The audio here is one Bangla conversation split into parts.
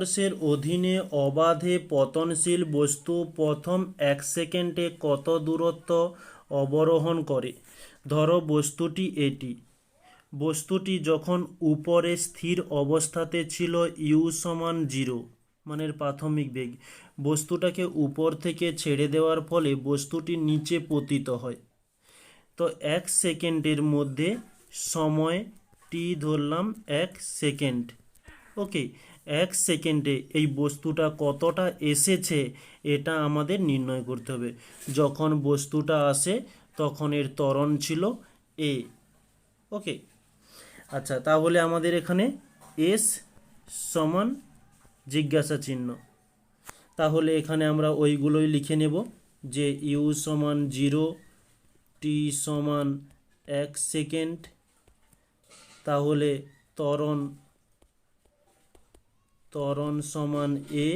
কোর্সের অধীনে অবাধে পতনশীল বস্তু প্রথম এক সেকেন্ডে কত দূরত্ব অবরোহণ করে? ধরো বস্তুটি এটি। বস্তুটি যখন উপরে স্থির অবস্থাতে ছিল ইউ সমান জিরো, মানের প্রাথমিক বেগ। বস্তুটাকে উপর থেকে ছেড়ে দেওয়ার ফলে বস্তুটি নিচে পতিত হয়। তো এক সেকেন্ডের মধ্যে সময় টি ধরলাম এক সেকেন্ড। ওকে এক সেকেন্ডে এই বস্তুটা কতটা এসেছে, এটা আমাদের নির্ণয় করতে হবে। যখন বস্তুটা আসে, তখন এর ত্বরণ ছিল এ ওকে আচ্ছা তাহলে আমাদের এখানে এস সমান জিজ্ঞাসা চিহ্ন। তাহলে এখানে আমরা ওইগুলোই লিখে নেব যে ইউ সমান জিরো টি সমান এক সেকেন্ড। তাহলে ত্বরণ ত্বরণ সমান এ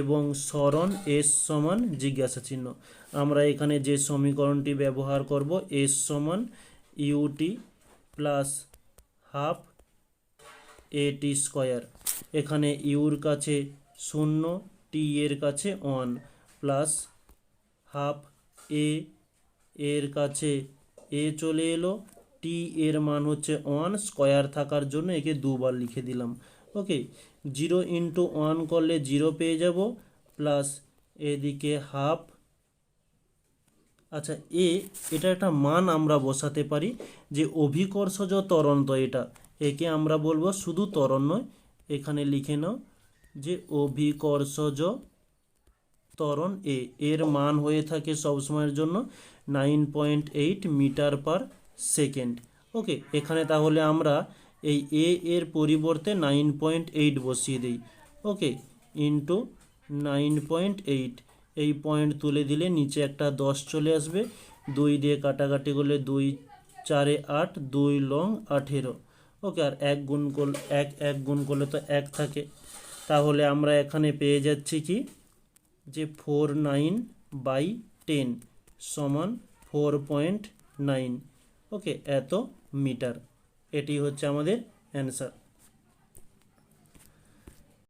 এবং সরণ এস সমান জিজ্ঞাসা চিহ্ন। আমরা এখানে যে সমীকরণটি ব্যবহার করব, এস সমান u t plus half a t square. এখানে ইউর কাছে শূন্য, টি এর কাছে ওয়ান প্লাস হাফ এ, এর কাছে এ চলে এলো, টি এর মান হচ্ছে ওয়ান, স্কোয়ার থাকার জন্য একে দুবার লিখে দিলাম। ওকে জিরো ইন্টু ওয়ান করলে জিরো পেয়ে যাব প্লাস এদিকে হাফ আচ্ছা এ এটা একটা মান আমরা বসাতে পারি যে অভিকর্ষজ ত্বরণ তো এটা, একে আমরা বলব শুধু ত্বরণ নয়, এখানে লিখে নাও যে অভিকর্ষজ ত্বরণ এ এর মান হয়ে থাকে সবসময়ের জন্য nine point eight metre per second okay এখানে তাহলে আমরা এই এ এর পরিবর্তে নাইন পয়েন্ট এইট বসিয়ে দিই। Okay into nine point eight এই পয়েন্ট তুলে দিলে নিচে একটা দশ চলে আসবে। দুই দিয়ে কাটাকাটি করলে দুই, চারে আট, দুই লং আঠেরো। ওকে আর এক গুণ করলে, এক এক গুণ করলে তো এক থাকে। তাহলে আমরা এখানে পেয়ে যাচ্ছি কি? যে ফোর নাইন বাই টেন সমান ফোর পয়েন্ট নাইন ওকে এত মিটার। এটি হচ্ছে আমাদের অ্যান্সার